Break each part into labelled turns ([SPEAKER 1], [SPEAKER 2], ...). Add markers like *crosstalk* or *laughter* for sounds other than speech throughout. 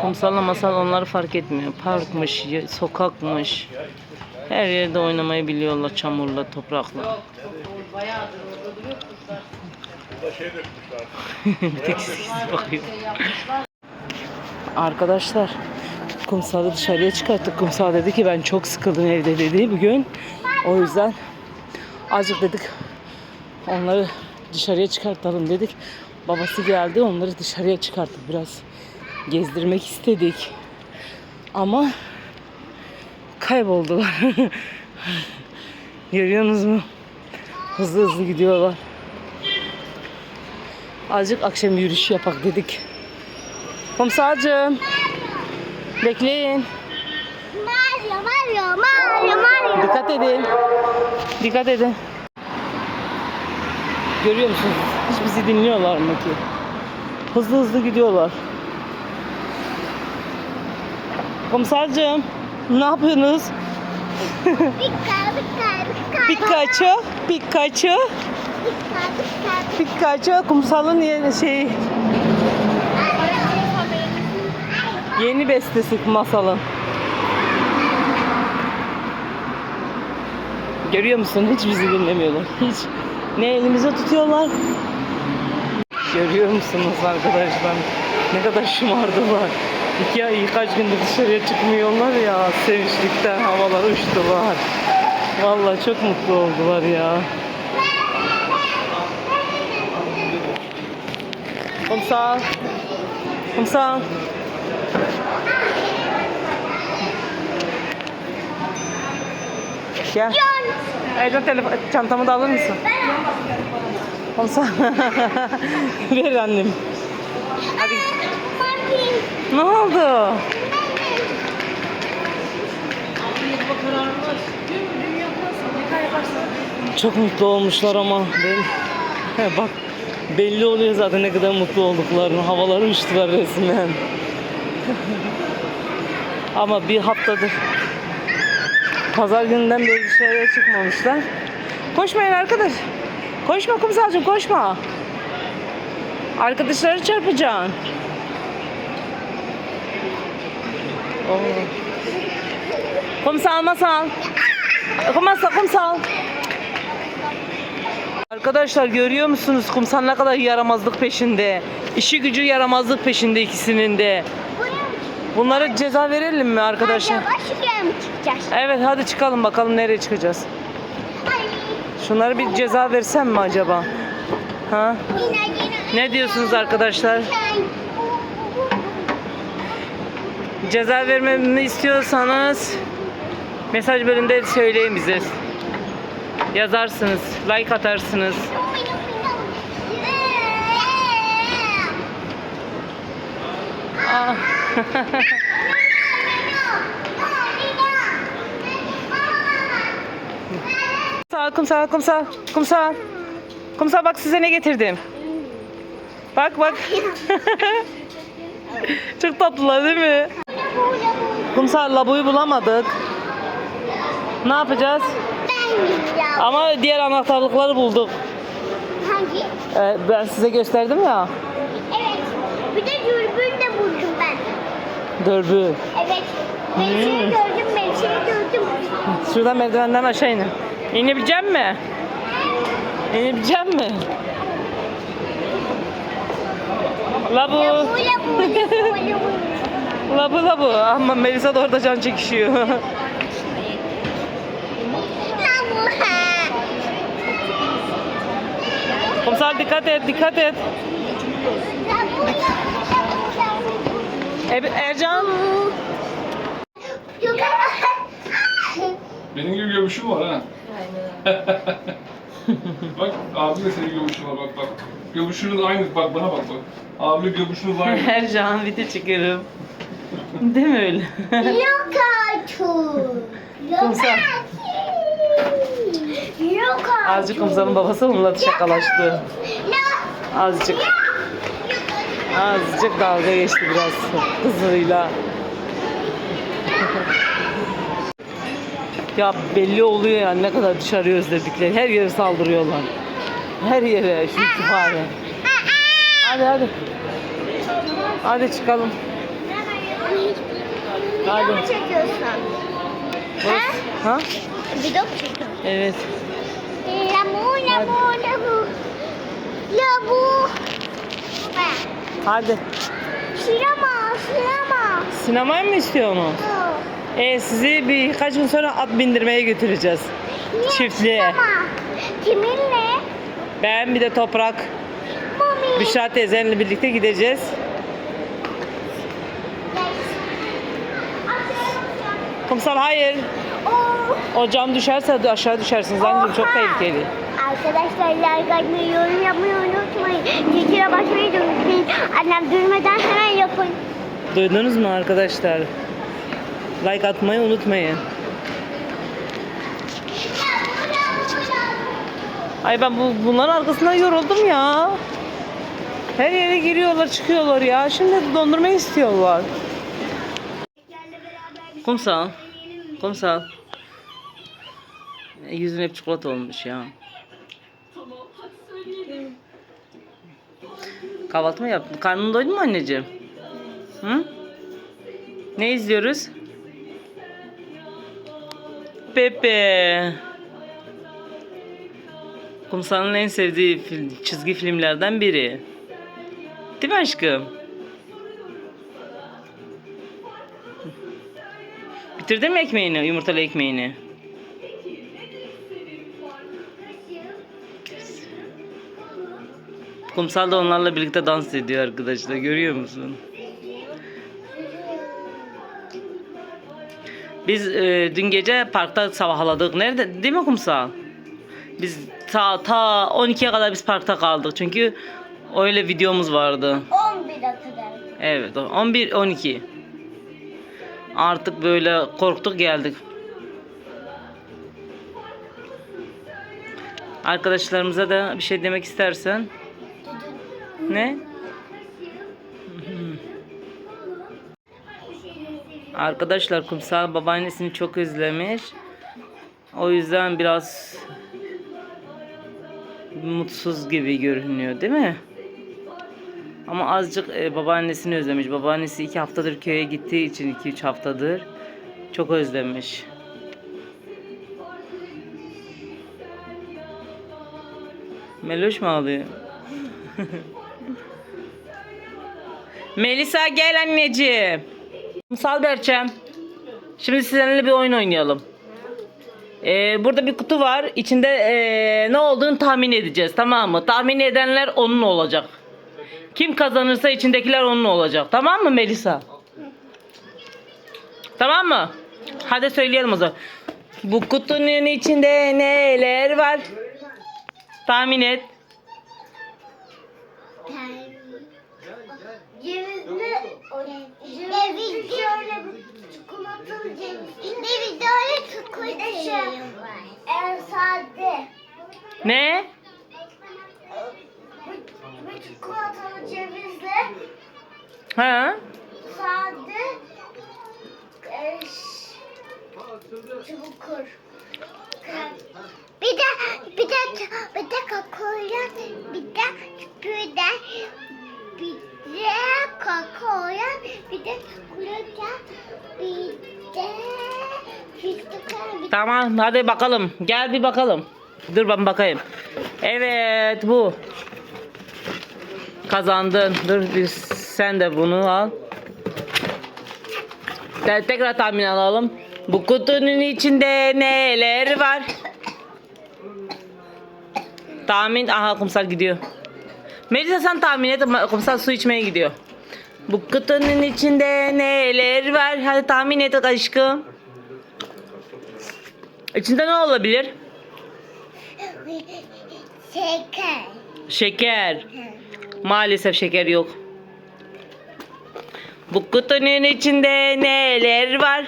[SPEAKER 1] Kumsalla masal onları fark etmiyor. Parkmış, sokakmış. Her yerde oynamayı biliyorlar çamurla, toprakla. *laughs* Tek siz bakıyor. Arkadaşlar kumsalı dışarıya çıkarttık. Kumsal dedi ki ben çok sıkıldım evde dedi bugün. O yüzden azıcık dedik onları dışarıya çıkartalım dedik. Babası geldi onları dışarıya çıkarttık biraz gezdirmek istedik. Ama kayboldular. *laughs* Görüyorsunuz mu? Hızlı hızlı gidiyorlar. Azıcık akşam yürüyüş yapak dedik. Komisercim. Bekleyin.
[SPEAKER 2] Mario, Mario, Mario, Mario.
[SPEAKER 1] Dikkat edin. Dikkat edin. Görüyor musunuz? Hiç bizi dinliyorlar mı ki? Hızlı hızlı gidiyorlar. Komisercim, ne yapıyorsunuz?
[SPEAKER 2] Pika, pika, pika.
[SPEAKER 1] Pikachu, Pikachu,
[SPEAKER 2] Pika, pika.
[SPEAKER 1] Pikachu kumsalın yeni şey yeni bestesi masalın. Görüyor musun? Hiç bizi dinlemiyorlar. Hiç. Ne elimize tutuyorlar. Görüyor musunuz arkadaşlar? Ne kadar şımardılar. İki ay kaç gündür dışarıya çıkmıyorlar ya. Sevinçlikten havalar uçtular. Vallahi çok mutlu oldular ya. Kumsal. Kumsal. Gel. Ecem telefon, çantamı da alır mısın? Kumsal. *laughs* Ver annem. Hadi. Ne oldu? Çok mutlu olmuşlar ama. Ben... He, bak belli oluyor zaten ne kadar mutlu olduklarını. Havaları uçtular resmen. *laughs* ama bir haftadır pazar gününden beri dışarıya çıkmamışlar. Koşmayın arkadaş. Koşma kumsalcığım koşma. Arkadaşları çarpacaksın. Oo. Kumsal masal. Kumsal kumsal. Arkadaşlar görüyor musunuz kumsal ne kadar yaramazlık peşinde. İşi gücü yaramazlık peşinde ikisinin de. Bunlara ceza verelim mi arkadaşlar?
[SPEAKER 2] Yürüye mi çıkacağız?
[SPEAKER 1] Evet hadi çıkalım bakalım nereye çıkacağız. Şunlara bir ceza versem mi acaba? Ha? Ne diyorsunuz arkadaşlar? Ceza vermemi istiyorsanız mesaj bölümünde söyleyin bize. Yazarsınız, like atarsınız. Ah. *laughs* Kumsal, kumsal, kumsal, kumsal. Bak size ne getirdim. Bak bak. *laughs* Çok tatlılar değil mi? Kumsal labuyu bulamadık. Ne yapacağız?
[SPEAKER 2] Ben.
[SPEAKER 1] Ama diğer anahtarlıkları bulduk.
[SPEAKER 2] Hangi?
[SPEAKER 1] Ee, ben size gösterdim ya.
[SPEAKER 2] Evet. Bir de dürbün de buldum ben.
[SPEAKER 1] Dürbün.
[SPEAKER 2] Evet. Menşeyi gördüm, menşeyi gördüm.
[SPEAKER 1] Şuradan merdivenden aşağı inin. İnebilecek mi? İnebilecek mi? Labu.
[SPEAKER 2] Labu, labu.
[SPEAKER 1] Ama Melisa da orada can çekişiyor.
[SPEAKER 2] Labu. *laughs*
[SPEAKER 1] Kumsal dikkat et, dikkat et.
[SPEAKER 2] Labu,
[SPEAKER 1] Ercan.
[SPEAKER 3] Benim gibi göbüşüm var ha. Bak abi de senin göbüşün var bak bak. Göbüşünüz aynı bak bana bak bak. Abi göbüşünüz aynı.
[SPEAKER 1] Ercan video çekiyorum. Değil mi öyle?
[SPEAKER 2] Yok artık. Yok artık.
[SPEAKER 1] Azıcık kumsalın babası onunla şakalaştı.
[SPEAKER 2] Yok.
[SPEAKER 1] Azıcık. Azıcık dalga geçti biraz kızıyla. Ya belli oluyor yani ne kadar dışarıyı özledikleri. Her yere saldırıyorlar. Her yere şu fare. Hadi hadi. Hadi çıkalım. Hadi.
[SPEAKER 2] Video mu çekiyorsun?
[SPEAKER 1] Burası- Ha?
[SPEAKER 2] Video mu çekiyorsun?
[SPEAKER 1] Evet.
[SPEAKER 2] Labu, labu, labu. Labu.
[SPEAKER 1] Hadi.
[SPEAKER 2] Sinema, sinema.
[SPEAKER 1] Sinemaya mı istiyorsunuz? E sizi birkaç gün sonra at bindirmeye götüreceğiz.
[SPEAKER 2] Niye
[SPEAKER 1] Çiftliğe.
[SPEAKER 2] sinema? Kiminle?
[SPEAKER 1] Ben bir de Toprak,
[SPEAKER 2] Mami.
[SPEAKER 1] Büşra teyzenle birlikte gideceğiz. Kumsal hayır.
[SPEAKER 2] Oo.
[SPEAKER 1] O cam düşerse aşağı düşersiniz anneciğim çok tehlikeli.
[SPEAKER 2] Arkadaşlar like atmayı, yorum yapmayı unutmayın. Zikire basmayı da unutmayın. Annem durmadan hemen yapın.
[SPEAKER 1] Duydunuz mu arkadaşlar? Like atmayı unutmayın. Ay ben bu bunların arkasından yoruldum ya. Her yere giriyorlar çıkıyorlar ya. Şimdi dondurma istiyorlar. Kumsal. Kumsal. E, Yüzün hep çikolata olmuş ya. Kahvaltı mı yaptın? Karnın doydu mu anneciğim? Hı? Ne izliyoruz? Pepe. Kumsal'ın en sevdiği film, çizgi filmlerden biri. Değil mi aşkım? Bitirdin mi ekmeğini, yumurtalı ekmeğini? Kumsal da onlarla birlikte dans ediyor arkadaşlar. Görüyor musun? Biz e, dün gece parkta sabahladık. Nerede? Değil mi Kumsal? Biz ta, ta 12'ye kadar biz parkta kaldık. Çünkü öyle videomuz vardı.
[SPEAKER 2] 11 kadar.
[SPEAKER 1] Evet. 11 12. Artık böyle korktuk geldik. Arkadaşlarımıza da bir şey demek istersen. Ne? Arkadaşlar kumsal babaannesini çok özlemiş. O yüzden biraz mutsuz gibi görünüyor değil mi? Ama azıcık e, babaannesini özlemiş. Babaannesi iki haftadır köye gittiği için iki üç haftadır çok özlemiş. Meloş mu ağlıyor? *laughs* Melisa gel anneciğim. Sal Berçem. Şimdi sizinle bir oyun oynayalım. Ee, burada bir kutu var. İçinde ee, ne olduğunu tahmin edeceğiz. Tamam mı? Tahmin edenler onun olacak. Kim kazanırsa içindekiler onun olacak. Tamam mı Melisa? Tamam mı? Hadi söyleyelim o zaman. Bu kutunun içinde neler var? Tahmin et.
[SPEAKER 2] Cevizli, cevizli
[SPEAKER 1] hadi bakalım. Gel bir bakalım. Dur ben bakayım. Evet bu. Kazandın. Dur bir sen de bunu al. Te- Tekrar tahmin alalım. Bu kutunun içinde neler var? Tahmin. Aha kumsal gidiyor. Melisa sen tahmin et. Kumsal su içmeye gidiyor. Bu kutunun içinde neler var? Hadi tahmin et aşkım. İçinde ne olabilir?
[SPEAKER 2] şeker.
[SPEAKER 1] Şeker. Maalesef şeker yok. Bu kutunun içinde neler var?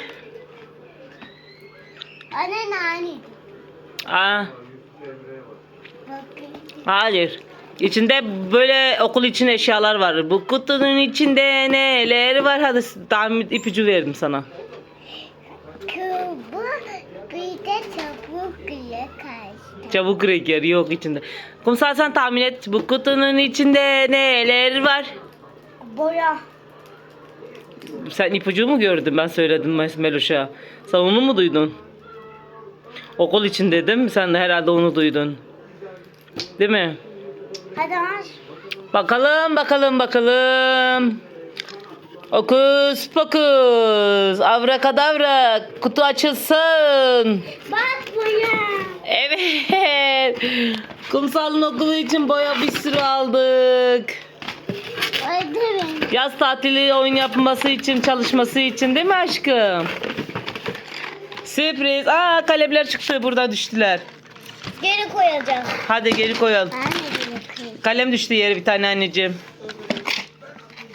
[SPEAKER 2] Ana nani.
[SPEAKER 1] Aa, hayır. İçinde böyle okul için eşyalar var. Bu kutunun içinde neler var? Hadi tahmin ipucu verdim sana.
[SPEAKER 2] Kubu bir de çabuk kaçtı.
[SPEAKER 1] Çabuk kreker yok içinde. Kumsal sen tahmin et. Bu kutunun içinde neler var?
[SPEAKER 2] Boya.
[SPEAKER 1] Sen ipucu mu gördün? Ben söyledim Meloş'a. Sen onu mu duydun? Okul için dedim. Sen de herhalde onu duydun. Değil mi?
[SPEAKER 2] Hadi aç.
[SPEAKER 1] Bakalım bakalım bakalım. Okus pokus. Avrakadavra. Kutu açılsın.
[SPEAKER 2] Bak bana.
[SPEAKER 1] Evet. Kumsal'ın okulu için boya bir sürü aldık.
[SPEAKER 2] Beni.
[SPEAKER 1] Yaz tatili oyun yapması için, çalışması için değil mi aşkım? Sürpriz. Aa kalemler çıktı. Burada düştüler.
[SPEAKER 2] Geri koyacağım.
[SPEAKER 1] Hadi geri koyalım. Kalem düştü yere bir tane anneciğim.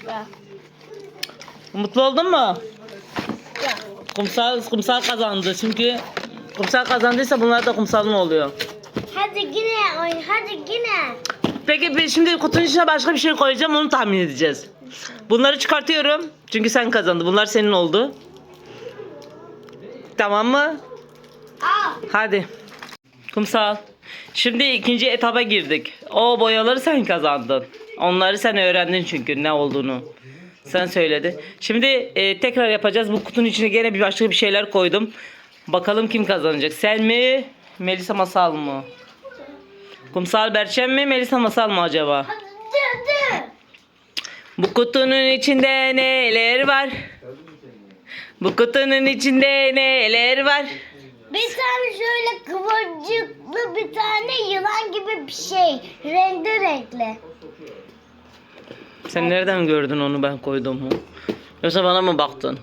[SPEAKER 2] Bak.
[SPEAKER 1] Mutlu oldun mu? Kumsal, kumsal kazandı. Çünkü kumsal kazandıysa bunlar da kumsalın oluyor.
[SPEAKER 2] Hadi yine oyun. Hadi yine.
[SPEAKER 1] Peki şimdi kutunun içine başka bir şey koyacağım onu tahmin edeceğiz. Bunları çıkartıyorum. Çünkü sen kazandın. Bunlar senin oldu. Tamam mı?
[SPEAKER 2] Al.
[SPEAKER 1] Hadi. Kumsal. Şimdi ikinci etaba girdik. O boyaları sen kazandın. Onları sen öğrendin çünkü ne olduğunu. Sen söyledi. Şimdi e, tekrar yapacağız. Bu kutunun içine gene bir başka bir şeyler koydum. Bakalım kim kazanacak? Sen mi? Melisa Masal mı? Kumsal Berçem mi? Melisa Masal mı acaba? Bu kutunun içinde neler var? Bu kutunun içinde neler var?
[SPEAKER 2] Bir tane şöyle kıvırcıklı bir tane yılan gibi bir şey. Renkli renkli.
[SPEAKER 1] Sen nereden gördün onu ben koyduğumu? Yoksa bana mı baktın?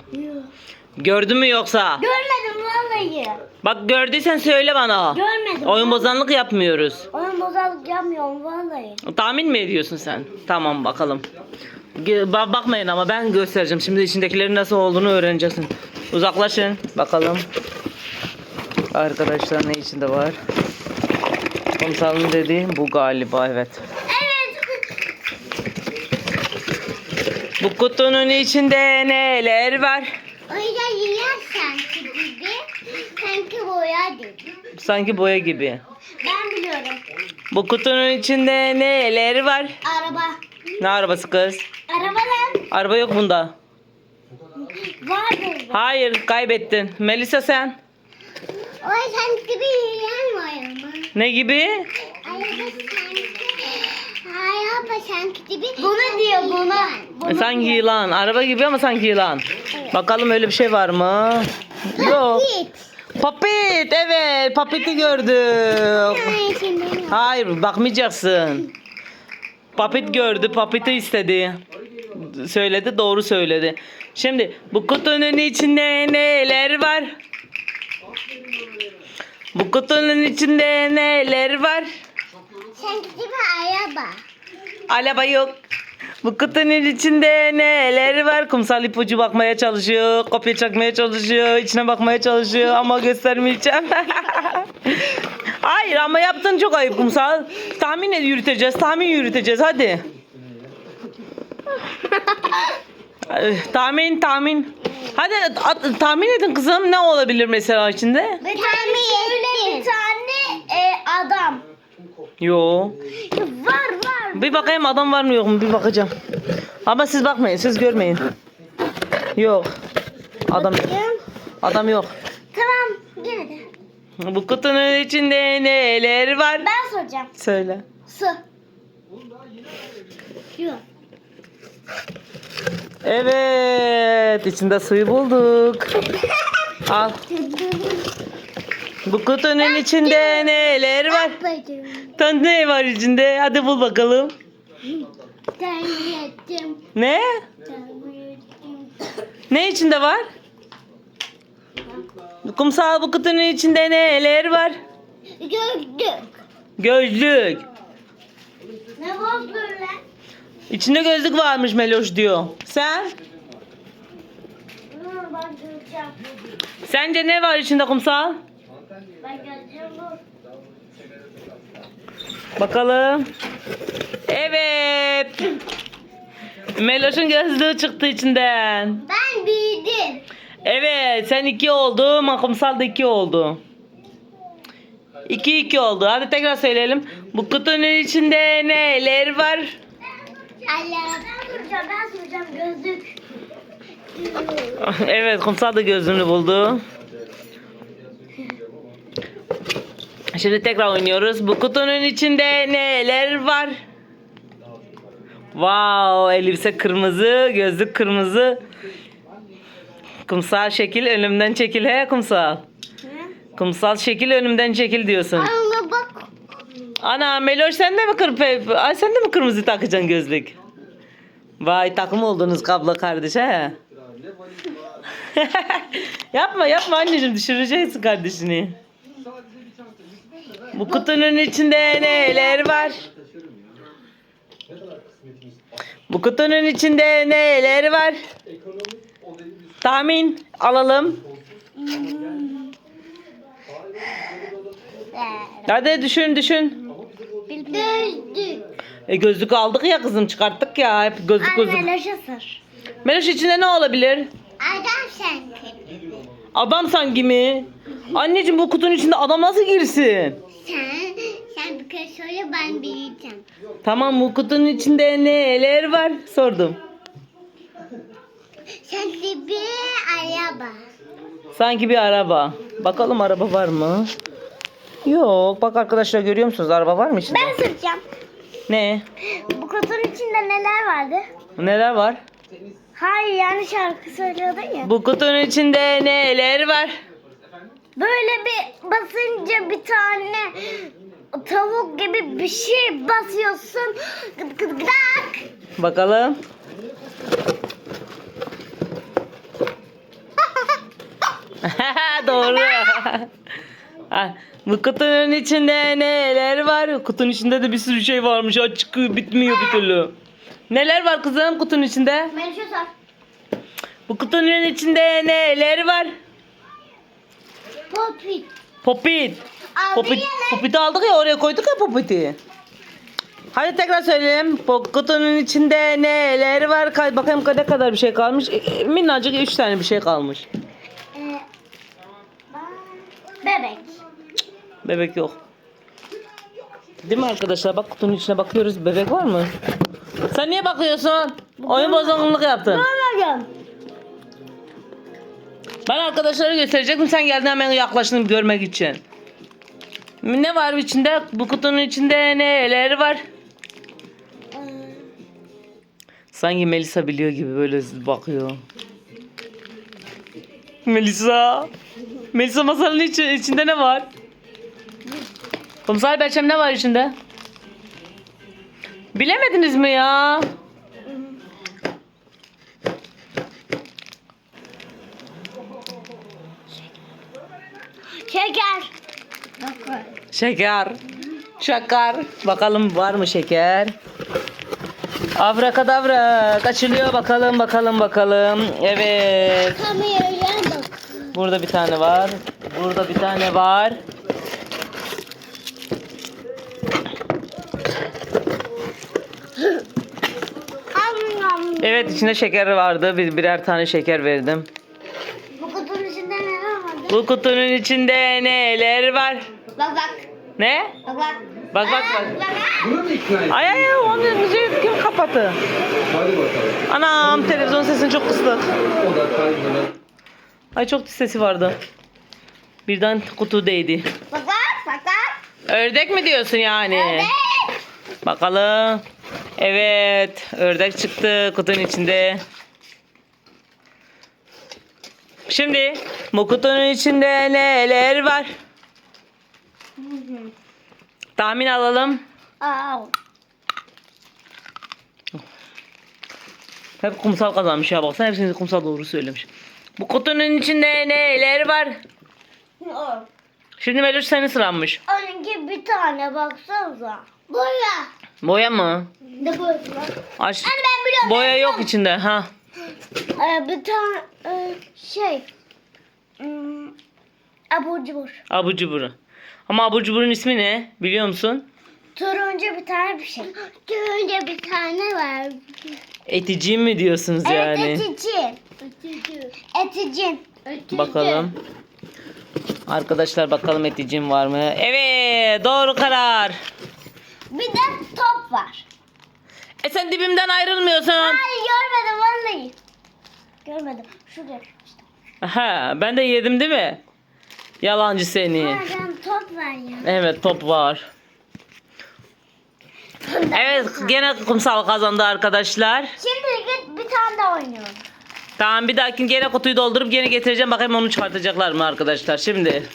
[SPEAKER 1] Gördün mü yoksa?
[SPEAKER 2] Görmedim vallahi.
[SPEAKER 1] Bak gördüysen söyle bana.
[SPEAKER 2] Görmedim.
[SPEAKER 1] Oyun bozanlık yapmıyoruz.
[SPEAKER 2] Oyun bozanlık yapmıyorum vallahi.
[SPEAKER 1] Tahmin mi ediyorsun sen? Tamam bakalım. Ba- Bakmayın ama ben göstereceğim. Şimdi içindekilerin nasıl olduğunu öğreneceksin. Uzaklaşın bakalım. Arkadaşlar ne içinde var? Kumsalın dediği bu galiba. Evet. Bu kutunun içinde neler var?
[SPEAKER 2] Öyle yiyen sanki gibi. Sanki boya dedi.
[SPEAKER 1] Sanki boya gibi.
[SPEAKER 2] Ben biliyorum.
[SPEAKER 1] Bu kutunun içinde neler var?
[SPEAKER 2] Araba.
[SPEAKER 1] Ne arabası kız?
[SPEAKER 2] Araba lan.
[SPEAKER 1] Araba yok bunda.
[SPEAKER 2] Vardır.
[SPEAKER 1] Hayır kaybettin. Melisa sen?
[SPEAKER 2] O sanki bir yiyen var ama.
[SPEAKER 1] Ne gibi?
[SPEAKER 2] Araba Araba sanki gibi. Bunu diyor buna.
[SPEAKER 1] E, sanki yılan. Araba gibi ama sanki yılan. Bakalım öyle bir şey var mı? Yok.
[SPEAKER 2] Git.
[SPEAKER 1] Papit evet. Papiti gördük.
[SPEAKER 2] Ay şimdi.
[SPEAKER 1] Hayır bakmayacaksın. Papit gördü. Papiti istedi. Söyledi doğru söyledi. Şimdi bu kutunun içinde neler var? Bu kutunun içinde neler var?
[SPEAKER 2] Sanki gibi araba.
[SPEAKER 1] Araba yok. Bu kutunun içinde neler var? Kumsal ipucu bakmaya çalışıyor. Kopya çakmaya çalışıyor. içine bakmaya çalışıyor ama göstermeyeceğim. *laughs* Hayır ama yaptın çok ayıp kumsal. Tahmin et yürüteceğiz. Tahmin yürüteceğiz hadi. Tahmin tahmin. Hadi at- tahmin edin kızım ne olabilir mesela içinde?
[SPEAKER 2] Bir tane şöyle bir tane e, adam.
[SPEAKER 1] Yo.
[SPEAKER 2] Var var.
[SPEAKER 1] Bir bakayım adam var mı yok mu bir bakacağım. Ama siz bakmayın siz görmeyin. Yok. Adam
[SPEAKER 2] Bakayım.
[SPEAKER 1] adam yok.
[SPEAKER 2] Tamam gene de.
[SPEAKER 1] Bu kutunun içinde neler var?
[SPEAKER 2] Ben soracağım.
[SPEAKER 1] Söyle.
[SPEAKER 2] Su. Yok.
[SPEAKER 1] Evet içinde suyu bulduk. *laughs* Al. Bu kutunun içinde neler var? Tan ne var içinde? Hadi bul bakalım.
[SPEAKER 2] Terbiyetim.
[SPEAKER 1] Ne?
[SPEAKER 2] Terbiyetim.
[SPEAKER 1] Ne içinde var? Kumsal bu kutunun içinde neler var?
[SPEAKER 2] Gördük.
[SPEAKER 1] Gözlük.
[SPEAKER 2] Ne var böyle?
[SPEAKER 1] İçinde gözlük varmış Meloş diyor. Sen?
[SPEAKER 2] Ben göreceğim.
[SPEAKER 1] Sence ne var içinde kumsal?
[SPEAKER 2] Ben göreceğim.
[SPEAKER 1] Bakalım. Evet. Meloş'un gözlüğü çıktı içinden.
[SPEAKER 2] Ben büyüdüm.
[SPEAKER 1] Evet sen iki oldu. ama Kumsal da iki oldu. İki iki oldu. Hadi tekrar söyleyelim. Bu kutunun içinde neler var?
[SPEAKER 2] Allah. Ben soracağım ben soracağım gözlük. *laughs*
[SPEAKER 1] evet kumsal da gözlüğünü buldu. Şimdi tekrar oynuyoruz. Bu kutunun içinde neler var? Wow, elbise kırmızı, gözlük kırmızı. Kumsal şekil önümden çekil he kumsal. Kumsal şekil önümden çekil diyorsun.
[SPEAKER 2] Ama bak.
[SPEAKER 1] Ana Meloş sen de mi kır Ay sen de mi kırmızı takacaksın gözlük? Vay takım oldunuz kablo kardeş he. *laughs* yapma yapma anneciğim düşüreceksin kardeşini. Bu kutunun içinde neler var? Bu kutunun içinde neler var? Tahmin alalım. Hadi düşün düşün.
[SPEAKER 2] Gözlük.
[SPEAKER 1] E gözlük aldık ya kızım çıkarttık ya hep gözlük gözlük.
[SPEAKER 2] Anne sır.
[SPEAKER 1] Meloş içinde ne olabilir?
[SPEAKER 2] Adam sen kır.
[SPEAKER 1] Adam sanki mi? Anneciğim bu kutunun içinde adam nasıl girsin?
[SPEAKER 2] Sen, sen bir kere söyle ben bileceğim.
[SPEAKER 1] Tamam bu kutunun içinde neler var? Sordum.
[SPEAKER 2] De bir araba.
[SPEAKER 1] Sanki bir araba. Bakalım araba var mı? Yok. Bak arkadaşlar görüyor musunuz? Araba var mı içinde?
[SPEAKER 2] Ben soracağım.
[SPEAKER 1] Ne?
[SPEAKER 2] Bu kutunun içinde neler vardı?
[SPEAKER 1] Neler var?
[SPEAKER 2] Hayır yani şarkı söylüyordun ya.
[SPEAKER 1] Bu kutunun içinde neler var?
[SPEAKER 2] Böyle bir basınca bir tane tavuk gibi bir şey basıyorsun. Gıd gıd gıdak.
[SPEAKER 1] Bakalım. *laughs* Doğru. Ha, *laughs* Bu kutunun içinde neler var? Kutunun içinde de bir sürü şey varmış. Açık bitmiyor bir türlü. Neler var kızım kutunun içinde? Bu kutunun içinde neler var?
[SPEAKER 2] Popit.
[SPEAKER 1] Popit. Popit. Popit'i aldık ya oraya koyduk ya popiti. Hadi tekrar söyleyelim. Kutunun içinde neler var? Kay bakayım ne kadar bir şey kalmış. E, e, minnacık 3 tane bir şey kalmış.
[SPEAKER 2] Ee, bebek.
[SPEAKER 1] Bebek yok. Değil mi arkadaşlar? Bak kutunun içine bakıyoruz. Bebek var mı? Sen niye bakıyorsun? Oyun bozanlık yaptın.
[SPEAKER 2] Görmedim.
[SPEAKER 1] Ben arkadaşlara gösterecektim. Sen geldin hemen yaklaştın görmek için. Ne var içinde? Bu kutunun içinde neler var? Sanki Melisa biliyor gibi böyle bakıyor. Melisa. Melisa masanın içi- içinde ne var? Kumsal Berçem ne var içinde? Bilemediniz mi ya?
[SPEAKER 2] Şeker.
[SPEAKER 1] Şeker. Şeker. Bakalım var mı şeker? Avrakadavra. Kaçılıyor bakalım bakalım bakalım. Evet.
[SPEAKER 2] Kameraya bak.
[SPEAKER 1] Burada bir tane var. Burada bir tane var. Evet içinde şeker vardı. Bir, birer tane şeker verdim.
[SPEAKER 2] Bu kutunun içinde neler
[SPEAKER 1] var?
[SPEAKER 2] Bak bak.
[SPEAKER 1] Ne?
[SPEAKER 2] Bak bak.
[SPEAKER 1] Bak bak bak.
[SPEAKER 2] Bak bak.
[SPEAKER 3] Bunu mu ikna et?
[SPEAKER 1] Ay ay ay onu müziği kim kapattı?
[SPEAKER 3] Hadi bakalım.
[SPEAKER 1] Anam televizyon sesini çok kıstık.
[SPEAKER 3] O da kaybeder.
[SPEAKER 1] Ay çok sesi vardı. Birden kutu değdi.
[SPEAKER 2] Bak bak. Bak bak.
[SPEAKER 1] Ördek mi diyorsun yani?
[SPEAKER 2] Evet.
[SPEAKER 1] Bakalım. Evet, ördek çıktı kutunun içinde. Şimdi bu kutunun içinde neler var? Tahmin alalım. Hep kumsal kazanmış ya baksana hepsini kumsal doğru söylemiş. Bu kutunun içinde neler var? Şimdi Meluş senin sıranmış.
[SPEAKER 2] Onunki bir tane baksanıza. Boya.
[SPEAKER 1] Boya mı?
[SPEAKER 2] Ne boyası var?
[SPEAKER 1] Aç.
[SPEAKER 2] Anne ben biliyorum.
[SPEAKER 1] Boya
[SPEAKER 2] ben
[SPEAKER 1] yok
[SPEAKER 2] biliyorum.
[SPEAKER 1] içinde ha.
[SPEAKER 2] Ee, bir tane e, şey. Hmm, abur cubur.
[SPEAKER 1] Abur cubur. Ama abur cuburun ismi ne? Biliyor musun?
[SPEAKER 2] Turuncu bir tane bir şey. Turuncu bir tane var.
[SPEAKER 1] Eticim mi diyorsunuz yani?
[SPEAKER 2] Evet etici. Etici. Eticin.
[SPEAKER 1] Bakalım. Arkadaşlar bakalım eticim var mı? Evet doğru karar.
[SPEAKER 2] Bir de top var.
[SPEAKER 1] E sen dibimden ayrılmıyorsun.
[SPEAKER 2] Hayır görmedim vallahi. Görmedim. Yapmıştım.
[SPEAKER 1] Ha, ben de yedim değil mi? Yalancı seni.
[SPEAKER 2] Madem top ver ya.
[SPEAKER 1] Evet top var. Evet gene kumsal kazandı arkadaşlar.
[SPEAKER 2] Şimdi git bir tane daha oynuyorum.
[SPEAKER 1] Tamam bir dahaki gene kutuyu doldurup gene getireceğim. Bakayım onu çıkartacaklar mı arkadaşlar. Şimdi